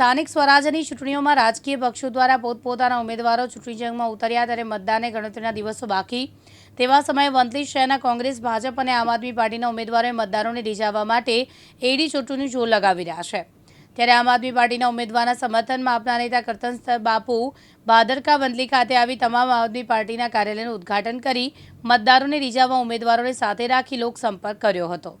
સ્થાનિક સ્વરાજ્યની ચૂંટણીઓમાં રાજકીય પક્ષો દ્વારા પોતપોતાના ઉમેદવારો ચૂંટણી જંગમાં ઉતર્યા ત્યારે મતદાનને ગણતરીના દિવસો બાકી. તેવા સમયે વંથલી શહેરના કોંગ્રેસ, ભાજપ અને આમ આદમી પાર્ટીના ઉમેદવારોએ મતદારોને રીઝાવવા માટે એડી ચોટુનું જોર લગાવી રહ્યા છે. ત્યારે આમ આદમી પાર્ટીના ઉમેદવારના સમર્થનમાં આપના નેતા કરતન બાપુ ભાદરકા વંથલી ખાતે આવી તમામ આમ આદમી પાર્ટીના કાર્યાલયનું ઉદ્ઘાટન કરી મતદારોને રીઝાવવા ઉમેદવારોને સાથે રાખી લોકસંપર્ક કર્યો હતો.